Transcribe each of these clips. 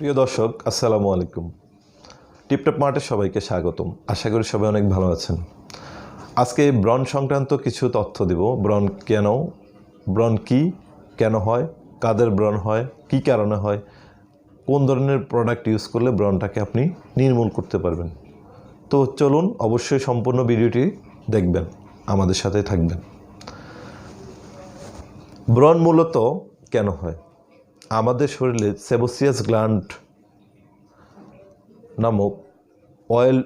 প্রিয় দর্শক, আসসালামু আলাইকুম। টিপটপ মার্টে সবাইকে স্বাগতম। আশা করি সবাই অনেক ভালো আছেন। আজকে ব্রণ সংক্রান্ত কিছু তথ্য দিব। ব্রণ কেন, ব্রণ কি, কেন হয়, কাদের ব্রণ হয়, কি কারণে হয়, কোন ধরনের প্রোডাক্ট ইউজ করলে ব্রণটাকে আপনি নির্মূল করতে পারবেন। তো চলুন অবশ্যই সম্পূর্ণ ভিডিওটি দেখবেন, আমাদের সাথে থাকবেন। ব্রণ মূলত কেন হয়? আমাদের শরীরে সেবোসিয়াস গ্ল্যান্ড নামক অয়েল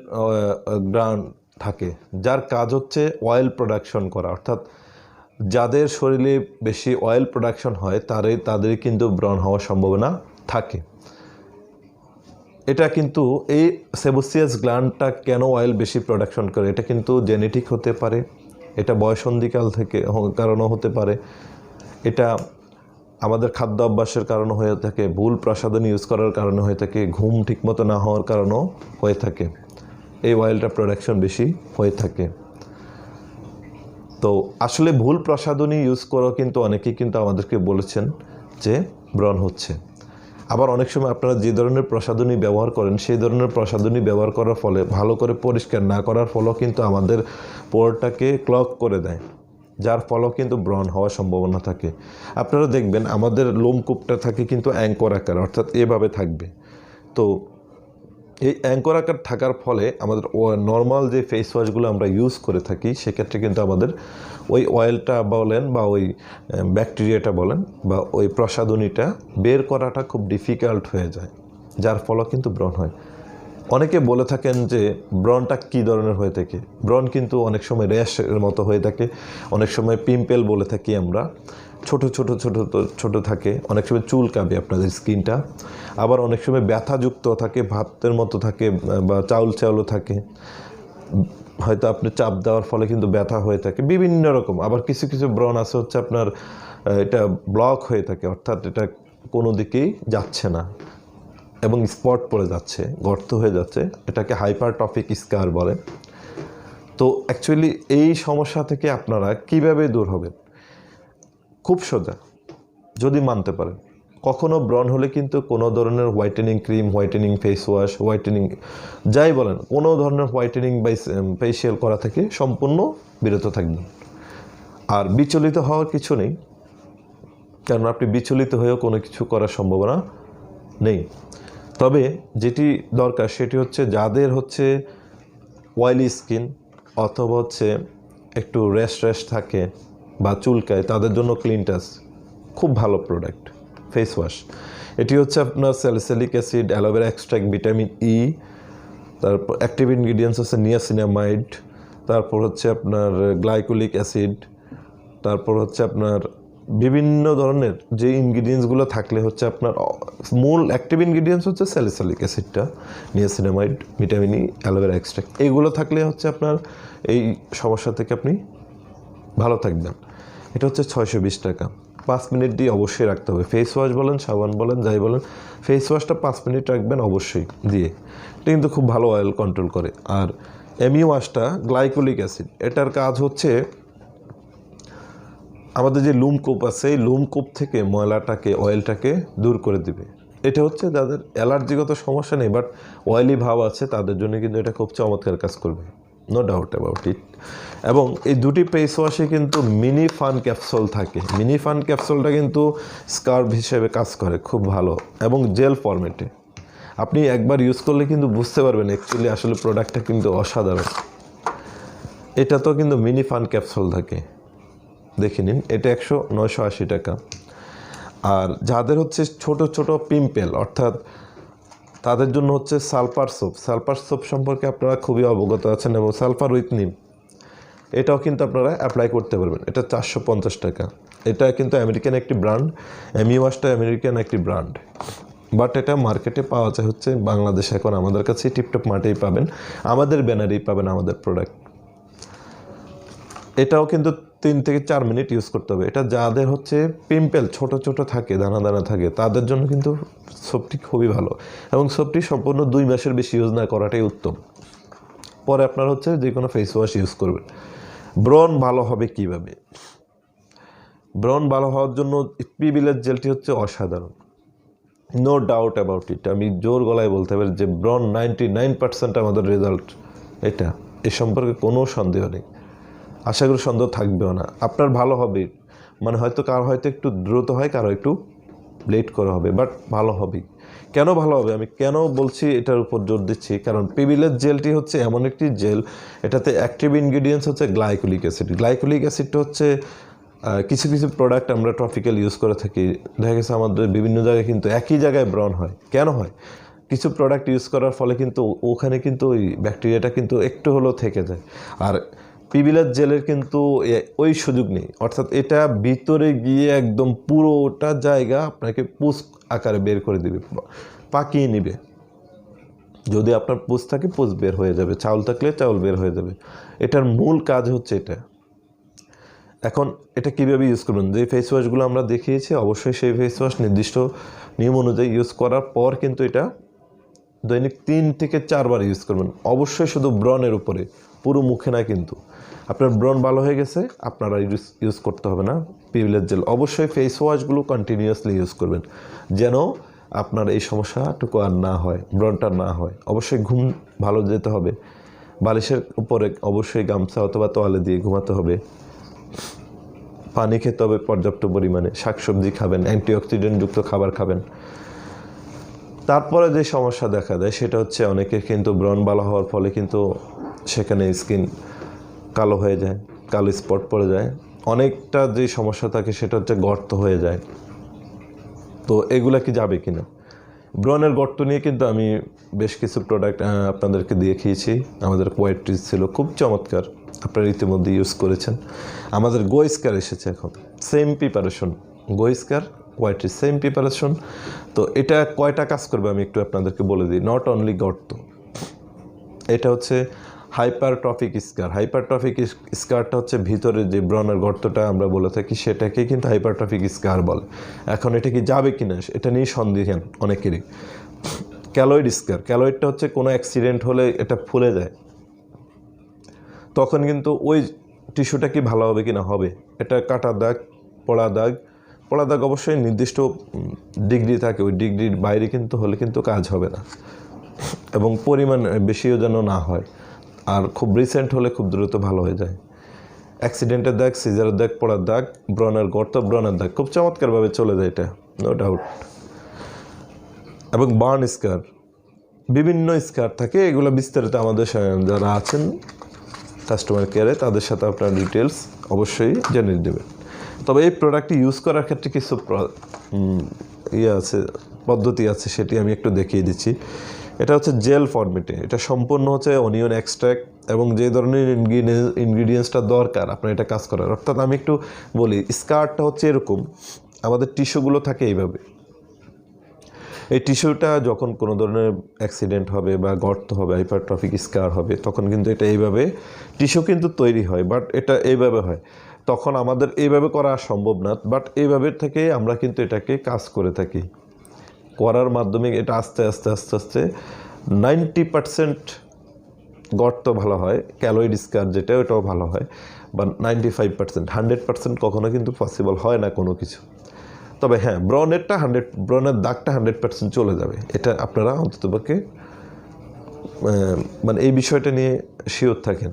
গ্ল্যান্ড থাকে, যার কাজ হচ্ছে অয়েল প্রোডাকশন করা। অর্থাৎ যাদের শরীরে বেশি অয়েল প্রোডাকশন হয়, তারে, তাদের কিন্তু ব্রণ হওয়ার সম্ভাবনা থাকে। এটা কিন্তু এই সেবোসিয়াস গ্ল্যান্ডটা কেন অয়েল বেশি প্রোডাকশন করে? এটা কিন্তু জেনেটিক হতে পারে, এটা বয়সন্ধিকাল থেকে কারণও হতে পারে। এটা আমাদের খাদ্য অভ্যাসের কারণে হয়ে থাকে, ভুল প্রসাধন ইউজ করার কারণে হয়ে থাকে, ঘুম ঠিকমতো না হওয়ার কারণেও হয়ে থাকে। এই অয়েলটা প্রোডাকশন বেশি হয়ে থাকে। তো আসলে ভুল প্রসাধনী ইউজ করা কিন্তু অনেকেই কিন্তু আমাদেরকে বলেছেন যে ব্রণ হচ্ছে। আবার অনেক সময় আপনারা যে ধরনের প্রসাধনী ব্যবহার করেন, সেই ধরনের প্রসাধনী ব্যবহার করার ফলে ভালো করে পরিষ্কার না করার ফলেও কিন্তু আমাদের পোরটাকে ক্লক করে দেয়। যার ফলেও কিন্তু ব্রণ হওয়ার সম্ভাবনা থাকে। আপনারা দেখবেন আমাদের লোমকূপটা থাকে কিন্তু অ্যাঙ্কর আকার, অর্থাৎ এভাবে থাকবে। তো এই অ্যাঙ্কর আকার থাকার ফলে আমাদের নর্মাল যে ফেস ওয়াশগুলো আমরা ইউজ করে থাকি, সেক্ষেত্রে কিন্তু আমাদের ওই অয়েলটা বলেন বা ওই ব্যাকটেরিয়াটা বলেন বা ওই প্রসাধনীটা বের করাটা খুব ডিফিকাল্ট হয়ে যায়, যার ফলে কিন্তু ব্রণ হয়। অনেকে বলে থাকেন যে ব্রণটা কী ধরনের হয়ে থাকে? ব্রণ কিন্তু অনেক সময় র্যাশের মতো হয়ে থাকে। অনেক সময় পিম্পেল বলে থাকি আমরা। ছোট ছোট ছোট ছোট থাকে। অনেক সময় চুল কাবে আপনাদের স্কিনটা। আবার অনেক সময় ব্যথাযুক্ত থাকে, ভাতের মতো থাকে, বা চাউল চাউলও থাকে। হয়তো আপনি চাপ দেওয়ার ফলে কিন্তু ব্যথা হয়ে থাকে। বিভিন্ন রকম। আবার কিছু কিছু ব্রণ আছে হচ্ছে আপনার এটা ব্লক হয়ে থাকে। অর্থাৎ এটা কোনো দিকেই যাচ্ছে না। এবং স্পট পড়ে যাচ্ছে, গর্ত হয়ে যাচ্ছে, এটাকে হাইপারটফিক স্কার বলে। তো অ্যাকচুয়ালি এই সমস্যা থেকে আপনারা কীভাবে দূর হবেন? খুব সোজা, যদি মানতে পারেন। কখনো ব্রণ হলে কিন্তু কোনো ধরনের whitening cream whitening face wash whitening যাই বলেন, কোনো ধরনের হোয়াইটেনিং বা ফেসিয়াল করা থেকে সম্পূর্ণ বিরত থাকবেন। আর বিচলিত হওয়ার কিছু নেই কারণ আপনি বিচলিত হয়েও কোনো কিছু করার সম্ভাবনা নেই। তবে যেটি দরকার সেটি হচ্ছে যাদের হচ্ছে অয়েলি স্কিন অথবা হচ্ছে একটু রেস্ট রেস্ট থাকে বা চুলকায়, তাদের জন্য ক্লিনটাস খুব ভালো প্রোডাক্ট ফেস ওয়াশ এটি হচ্ছে আপনার salicylic acid aloe vera extract vitamin E তারপর অ্যাক্টিভ ইনগ্রিডিয়েন্টস হচ্ছে নিয়াসিনামাইড তারপর হচ্ছে আপনার গ্লাইকোলিক অ্যাসিড তারপর হচ্ছে আপনার বিভিন্ন ধরনের যে ইনগ্রিডিয়েন্টসগুলো থাকলে হচ্ছে আপনার মূল অ্যাক্টিভ ইনগ্রিডিয়েন্টস হচ্ছে salicylic অ্যাসিডটা niacinamide vitamin E aloe vera extract এইগুলো থাকলে হচ্ছে আপনার এই সমস্যা থেকে আপনি ভালো থাকবেন। এটা হচ্ছে ছয়শো বিশ টাকা। পাঁচ মিনিট দিয়ে অবশ্যই রাখতে হবে। ফেস ওয়াশ বলেন, সাবান বলেন, যাই বলেন ফেস ওয়াশটা পাঁচ মিনিট রাখবেন অবশ্যই দিয়ে। এটা কিন্তু খুব ভালো অয়েল কন্ট্রোল করে। আর এমি ওয়াশটা গ্লাইকোলিক অ্যাসিড এটার কাজ হচ্ছে আমাদের যে লুম কূপ আছে, এই লুম কূপ থেকে ময়লাটাকে, অয়েলটাকে দূর করে দিবে। এটা হচ্ছে যাদের অ্যালার্জিগত সমস্যা নেই বাট অয়েলি ভাব আছে, তাদের জন্য কিন্তু এটা খুব চমৎকার কাজ করবে। নো ডাউট অ্যাবাউট ইট এবং এই দুটি ফেস ওয়াশে কিন্তু মিনি ফান ক্যাপসুল থাকে। মিনি ফান ক্যাপসুলটা কিন্তু স্কার্ভ হিসেবে কাজ করে, খুব ভালো। এবং জেল ফরম্যাটে আপনি একবার ইউজ করলে কিন্তু বুঝতে পারবেন অ্যাকচুয়ালি আসলে প্রোডাক্টটা কিন্তু অসাধারণ। এটা তো কিন্তু মিনি ফান ক্যাপসুল থাকে। দেখে নিন, এটা একশো নয়শো আশি টাকা। আর যাদের হচ্ছে ছোট ছোট পিম্পেল, অর্থাৎ তাদের জন্য হচ্ছে সালফার সোপ সালফার সোপ সম্পর্কে আপনারা খুবই অবগত আছেন এবং সালফার উইথ নিম, এটাও কিন্তু আপনারা অ্যাপ্লাই করতে পারবেন। এটা চারশো পঞ্চাশ টাকা। এটা কিন্তু আমেরিকান একটি ব্র্যান্ড এমিওয়াসটা আমেরিকান একটি ব্র্যান্ড। বাট এটা মার্কেটে পাওয়া যায় হচ্ছে বাংলাদেশে। এখন আমাদের কাছে টিপটপ মার্টেই পাবেন, আমাদের ব্যানারেই পাবেন আমাদের প্রোডাক্ট। এটাও কিন্তু তিন থেকে চার মিনিট ইউজ করতে হবে। এটা যাদের হচ্ছে পিম্পেল ছোট ছোট থাকে, দানা দানা থাকে, তাদের জন্য কিন্তু সোপটি খুবই ভালো। এবং সোপটি সম্পূর্ণ দুই মাসের বেশি ইউজ না করাটাই উত্তম। পরে আপনার হচ্ছে যে কোনো ফেস ওয়াশ ইউজ করবেন। ব্রণ ভালো হবে কীভাবে? ব্রণ ভালো হওয়ার জন্য পিবিলের জেলটি হচ্ছে অসাধারণ। নো ডাউট অ্যাবাউট ইট আমি জোর গলায় বলতে পারি যে ব্রন নাইনটি নাইন পার্সেন্ট আমাদের রেজাল্ট এটা। এ সম্পর্কে কোনো সন্দেহ নেই। আশা করি সন্দেহ থাকবেও না। আপনার ভালো হবে। মানে হয়তো কার হয়তো একটু দ্রুত হয়, কারও একটু লেট করে হবে বাট ভালো হবে। কেন ভালো হবে? আমি কেন বলছি এটার উপর জোর দিচ্ছি? কারণ পিবিলের জেলটি হচ্ছে এমন একটি জেল, এটাতে অ্যাক্টিভ ইনগ্রিডিয়েন্টস হচ্ছে গ্লাইকোলিক অ্যাসিড গ্লাইকোলিক অ্যাসিডটা হচ্ছে কিছু কিছু প্রোডাক্ট আমরা ট্রপিক্যাল ইউজ করে থাকি। দেখা গেছে আমাদের বিভিন্ন জায়গায় কিন্তু একই জায়গায় ব্রন হয়। কেন হয়? কিছু প্রোডাক্ট ইউজ করার ফলে কিন্তু ওখানে কিন্তু ওই ব্যাকটেরিয়াটা কিন্তু একটু হলেও থেকে যায়। আর পিবিলার জেলের কিন্তু ওই সুযোগ নেই। অর্থাৎ এটা ভিতরে গিয়ে একদম পুরোটা জায়গা আপনাকে পুষ আকারে বের করে দিবে পাকিয়ে নিবে। যদি আপনার পুষ থাকে পুষ বের হয়ে যাবে। চাউল থাকলে চাউল বের হয়ে যাবে। এটার মূল কাজ হচ্ছে এটা। এখন এটা কীভাবে ইউজ করবেন? যে ফেস ওয়াশগুলো আমরা দেখিয়েছি, অবশ্যই সেই ফেস ওয়াশ নির্দিষ্ট নিয়ম অনুযায়ী ইউজ করার পর কিন্তু এটা দৈনিক তিন থেকে চারবার ইউজ করবেন। অবশ্যই শুধু ব্রণের উপরে, পুরো মুখে না কিন্তু। আপনার ব্রন ভালো হয়ে গেছে, আপনারা ইউজ করতে হবে না। পিভিলের জেল, অবশ্যই ফেস ওয়াশগুলো কন্টিনিউয়াসলি ইউজ করবেন। যেন আপনার এই সমস্যাটুকু আর না হয় ব্রনটা না হয়। অবশ্যই ঘুম ভালো যেতে হবে। বালিশের উপরে অবশ্যই গামছা অথবা তোয়ালে দিয়ে ঘুমাতে হবে। পানি খেতে হবে পর্যাপ্ত পরিমাণে। শাকসবজি খাবেন অ্যান্টিঅক্সিডেন্টযুক্ত খাবার খাবেন। তারপরে যে সমস্যা দেখা দেয়, সেটা হচ্ছে অনেকের কিন্তু ব্রণ ভালো হওয়ার ফলে কিন্তু সেখানে স্কিন কালো হয়ে যায়, কালো স্পট পড়ে যায়। অনেকটা যে সমস্যা থাকে সেটা হচ্ছে গর্ত হয়ে যায়। তো এগুলা কি যাবে কিনা? ব্রনের গর্ত নিয়ে কিন্তু আমি বেশ কিছু প্রোডাক্ট আপনাদেরকে দেখিয়েছি। আমাদের কোয়ালিটিস ছিল, খুব চমৎকার। আপনারা ইতিমধ্যে ইউজ করেছেন। আমাদের গোয়েস্কার এসেছে এখন। সেম প্রিপারেশন গোয়েস্কার কোয়ালিটি সেম প্রিপারেশন তো এটা কয়টা কাজ করবে আমি একটু আপনাদেরকে বলে দিই। নট অনলি গর্ত, এটা হচ্ছে হাইপারট্রফিক স্কার হাইপারট্রফিক স্কারটা হচ্ছে ভিতরে যে ব্রনের গর্তটা আমরা বলে থাকি, সেটাকে কিন্তু হাইপারট্রফিক স্কার বলে। এখন এটা কি যাবে কি না এটা নিয়ে সন্দেহান অনেকেরই। ক্যালয়েড স্কার ক্যালয়েডটা হচ্ছে কোনো অ্যাক্সিডেন্ট হলে এটা ফুলে যায়। তখন কিন্তু ওই টিস্যুটা কি ভালো হবে কি না হবে। এটা কাটা দাগ, পড়া দাগ পড়া দাগ অবশ্যই নির্দিষ্ট ডিগ্রি থাকে, ওই ডিগ্রির বাইরে কিন্তু হলে কিন্তু কাজ হবে না। এবং পরিমাণ বেশিও যেন না হয়। আর খুব রিসেন্ট হলে খুব দ্রুত ভালো হয়ে যায়। অ্যাক্সিডেন্টের দাগ সিজারের দাগ পড়ার দাগ ব্রনের গর্ত ব্রনের দাগ, খুব চমৎকারভাবে চলে যায় এটা নো ডাউট এবং বার্ন স্কার বিভিন্ন স্কার থাকে, এগুলো বিস্তারিত আমাদের যারা আছেন কাস্টমার কেয়ারে তাদের সাথে আপনার ডিটেলস অবশ্যই জেনে দেবেন তবে এই প্রোডাক্টটি ইউজ করার ক্ষেত্রে কিছু ইয়ে আছে, পদ্ধতি আছে, সেটি আমি একটু দেখিয়ে দিচ্ছি। এটা হচ্ছে জেল ফর্মেটে এটা সম্পূর্ণ হচ্ছে অনিয়ন এক্সট্র্যাক্ট এবং যে ধরনের ইনগ্রিডিয়েন্টসটা দরকার, আপনার এটা কাজ করার। অর্থাৎ আমি একটু বলি, স্কার্টটা হচ্ছে এরকম, আমাদের টিস্যুগুলো থাকে এইভাবে। এই টিস্যুটা যখন কোনো ধরনের অ্যাক্সিডেন্ট হবে বা গর্ত হবে হাইপারট্রফিক স্কার হবে, তখন কিন্তু এটা এইভাবে, টিস্যু কিন্তু তৈরি হয় বাট এটা এইভাবে হয়। তখন আমাদের এইভাবে করা সম্ভব না বাট এইভাবে থেকে আমরা কিন্তু এটাকে কাজ করে থাকি। করার মাধ্যমে এটা আস্তে আস্তে আস্তে আস্তে নাইনটি পারসেন্ট গর্ত ভালো হয় ক্যালোইড স্কার যেটা, ওটাও ভালো হয় বা ninety five percent, hundred percent কখনো কিন্তু পসিবল হয় না কোনো কিছু। তবে হ্যাঁ ব্রনেরটা হান্ড্রেড, ব্রনের দাগটা হান্ড্রেড পার্সেন্ট চলে যাবে। এটা আপনারা অন্ততপক্ষে মানে এই বিষয়টা নিয়ে শিওর থাকেন।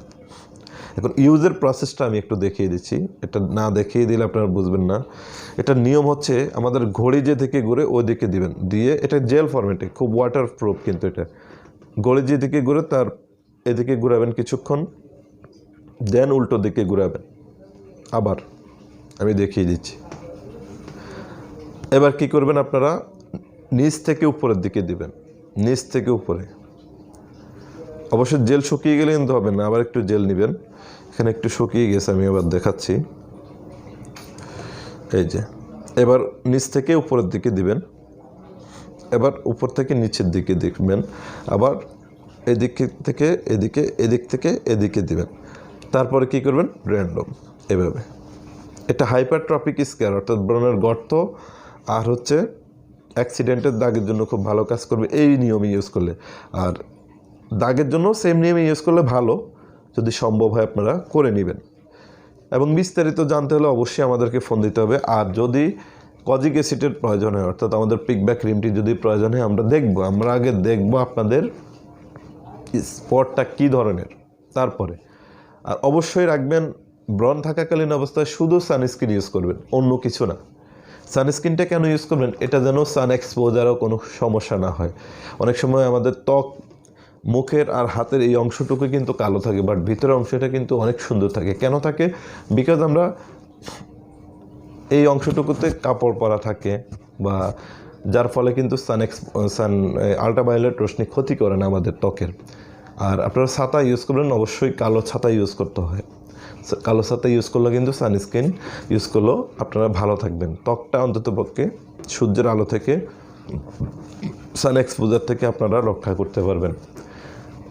এখন ইউজের প্রসেসটা আমি একটু দেখিয়ে দিচ্ছি। এটা না দেখিয়ে দিলে আপনারা বুঝবেন না। এটা নিয়ম হচ্ছে আমাদের ঘড়ি যে থেকে ঘুরে ওই দিকে দিবেন। দিয়ে এটা জেল ফরম্যাটে খুব ওয়াটার প্রুফ কিন্তু এটা। ঘড়ি যে দিকে ঘুরে তার এদিকে ঘুরাবেন কিছুক্ষণ দেন উল্টো দিকে ঘুরাবেন। আবার আমি দেখিয়ে দিচ্ছি। এবার কি করবেন আপনারা? নিচ থেকে উপরের দিকে দিবেন। নিচ থেকে উপরে। অবশ্যই জেল শুকিয়ে গেলে কিন্তু হবে না, আবার একটু জেল নেবেন। এখানে একটু শুকিয়ে গেছে, আমি আবার দেখাচ্ছি। এই যে, এবার নিচ থেকে উপরের দিকে দিবেন। এবার উপর থেকে নিচের দিকে দেখবেন। আবার এদিক থেকে, এদিকে, এদিক থেকে, এদিকে দিবেন। তারপরে কি করবেন? র্যান্ডম এভাবে। এটা হাইপারট্রপিক স্কেয়ার অর্থাৎ ব্রণের গর্ত আর হচ্ছে অ্যাক্সিডেন্টের দাগের জন্য খুব ভালো কাজ করবে। এই নিয়মে ইউজ করলে। আর দাগের জন্য সেম নিয়মে ইউজ করলে ভালো, যদি সম্ভব হয় আপনারা করে নেবেন। এবং বিস্তারিত জানতে হলে অবশ্যই আমাদেরকে ফোন দিতে হবে। আর যদি কজিক অ্যাসিডের প্রয়োজন হয়, অর্থাৎ আমাদের পিকব্যাক ক্রিমটি যদি প্রয়োজন হয়, আমরা দেখব, আমরা আগে দেখব আপনাদের স্পটটা কী ধরনের। তারপরে, আর অবশ্যই রাখবেন, ব্রণ থাকাকালীন অবস্থায় শুধু সানস্ক্রিন ইউজ করবেন, অন্য কিছু না। সানস্ক্রিনটা কেন ইউজ করবেন? এটা যেন সান এক্সপোজারও কোনো সমস্যা না হয়। অনেক সময় আমাদের ত্বক মুখের আর হাতের এই অংশটুকু কিন্তু কালো থাকে বাট ভিতরের অংশটা কিন্তু অনেক সুন্দর থাকে। কেন থাকে? বিকজ আমরা এই অংশটুকুতে কাপড় পরা থাকে বা যার ফলে কিন্তু সান এক্স সান আল্ট্রাভায়োলেট রশ্মি ক্ষতি করে না আমাদের ত্বকের। আর আপনারা ছাতা ইউজ করবেন, অবশ্যই কালো ছাতা ইউজ করতে হয়। কালো ছাতা ইউজ করলে কিন্তু সানস্ক্রিন ইউজ করলেও আপনারা ভালো থাকবেন। ত্বকটা অন্তত পক্ষে সূর্যের আলো থেকে সান এক্সপোজার থেকে আপনারা রক্ষা করতে পারবেন।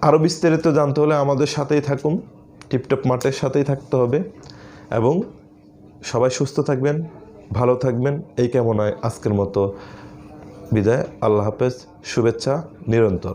আরও বিস্তারিত জানতে হলে আমাদের সাথেই থাকুন, টিপটপ মাঠের সাথেই থাকতে হবে এবং সবাই সুস্থ থাকবেন, ভালো থাকবেন। এই কামনায় আজকের মতো বিদায়। আল্লাহ হাফেজ, শুভেচ্ছা নিরন্তর।